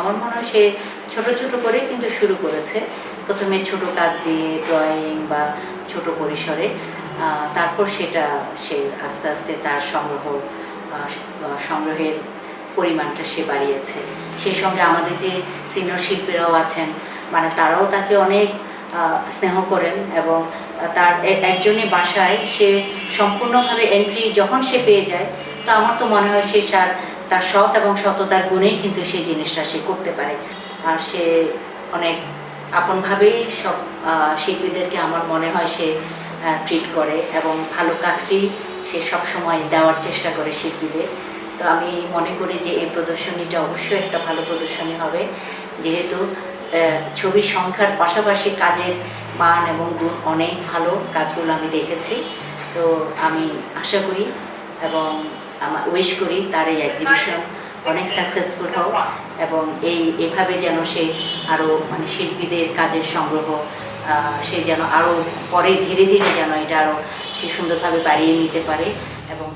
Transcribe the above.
আমার মনে হয় সে ছোট ছোট করে কিন্তু শুরু করেছে। প্রথমে ছোট কাজ দিয়ে ড্রয়িং বা ছোট পরিসরে তারপর সেটা সে আস্তে আস্তে তার সংগ্রহ সংগ্রহের পরিমাণটা সে বাড়িয়েছে। সেই সঙ্গে আমাদের যে সিনিয়র শিল্পীরাও আছেন মানে তারাও তাকে অনেক স্নেহ করেন এবং তার একজনের বাসায় সে সম্পূর্ণভাবে এন্ট্রি যখন সে পেয়ে যায়, তো আমার তো মনে হয় সে তার তার সৎ এবং সততার গুণেই কিন্তু সেই জিনিসটা সে করতে পারে। আর সে অনেক আপনভাবেই সব শিল্পীদেরকে আমার মনে হয় সে ট্রিট করে এবং ভালো কাজটি সে সব সময় দেওয়ার চেষ্টা করে শিল্পীদের। তো আমি মনে করি যে এই প্রদর্শনীটা অবশ্যই একটা ভালো প্রদর্শনী হবে। যেহেতু ছবির সংখ্যার পাশাপাশি কাজের মান এবং গুণ অনেক ভালো কাজগুলো আমি দেখেছি। তো আমি আশা করি এবং আমার উইশ করি তার এই এক্সিবিশন অনেক সাকসেসফুল হোক এবং এই এভাবে যেন সে আরও মানে শিল্পীদের কাজের সংগ্রহ সে যেন আরও পরে ধীরে ধীরে যেন এটা আরও সে সুন্দরভাবে বাড়িয়ে নিতে পারে এবং